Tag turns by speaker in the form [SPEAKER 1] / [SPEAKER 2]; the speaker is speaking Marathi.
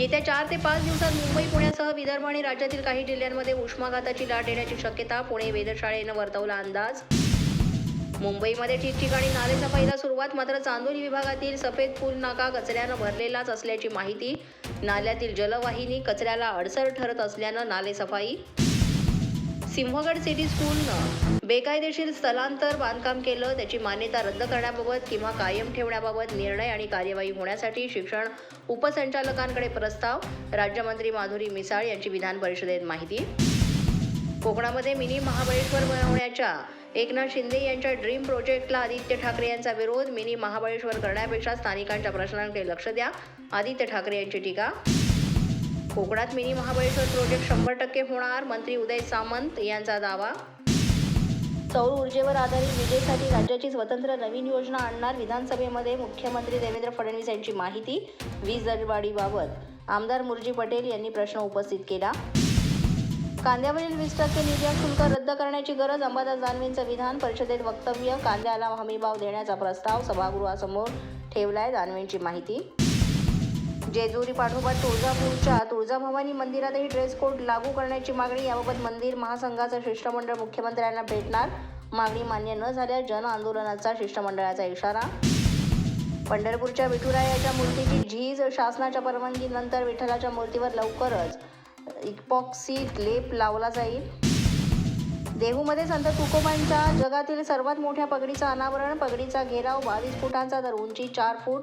[SPEAKER 1] येत्या चार ते पाच दिवसात मुंबई पुण्यासह विदर्भ आणि राज्यातील काही जिल्ह्यांमध्ये उष्माघाताची लाट येण्याची शक्यता पुणे वेधशाळेनं वर्तवला अंदाज. मुंबईमध्ये ठिकठिकाणी नालेसफाईला सुरुवात मात्र चांदोली विभागातील सफेद पूल नाका कचऱ्यानं भरलेलाच असल्याची माहिती. नाल्यातील जलवाहिनी कचऱ्याला अडसर ठरत असल्यानं नालेसफाई सिंहगड सिटी स्कूलनं बेकायदेशीर स्थलांतर बांधकाम केलं. त्याची मान्यता रद्द करण्याबाबत किंवा कायम ठेवण्याबाबत निर्णय आणि कार्यवाही होण्यासाठी शिक्षण उपसंचालकांकडे प्रस्ताव. राज्यमंत्री माधुरी मिसाळ यांची विधान परिषदेत माहिती. कोकणामध्ये मिनी महाबळेश्वर बनवण्याच्या एकनाथ शिंदे यांच्या ड्रीम प्रोजेक्टला आदित्य ठाकरे यांचा विरोध. मिनी महाबळेश्वर करण्यापेक्षा स्थानिकांच्या प्रश्नांकडे लक्ष द्या. आदित्य ठाकरे यांची टीका कोकणात मिनी महाबळेश्वर प्रोजेक्ट शंभर टक्के होणार मंत्री उदय सामंत यांचा दावा. सौर ऊर्जेवर आधारित विजेसाठी राज्याची स्वतंत्र नवीन योजना आणणार विधानसभेमध्ये मुख्यमंत्री देवेंद्र फडणवीस यांची माहिती वीज दरवाढीबाबत. आमदार मुरजी पटेल यांनी प्रश्न उपस्थित केला. कांद्यावरील वीस टक्के निर्यात शुल्क रद्द करण्याची गरज अंबादास दानवेंचं विधान परिषदेत वक्तव्य कांद्याला हमीभाव देण्याचा प्रस्ताव सभागृहासमोर ठेवलाय दानवेंची माहिती. जेजुरी पाठोपाठ तुळजापूरच्या तुळजाभवानी मंदिरातही ड्रेस कोड लागू करण्याची मागणी. याबाबत मंदिर महासंघाचं शिष्टमंडळ मुख्यमंत्र्यांना भेटणार. मागणी मान्य न झाल्यास जन आंदोलनाचा शिष्टमंडळाचा इशारा. पंढरपूरच्या विठुरायाच्या मूर्तीची झीज शासनाच्या परवानगीनंतर विठ्ठलाच्या मूर्तीवर लवकरच इपॉक्सी लेप लावला जाईल. देहूमध्ये संत तुकोबांच्या जगातील सर्वात मोठ्या पगडीचं अनावरण. पगडीचा घेराव बावीस फुटांचा तर उंची चार फूट.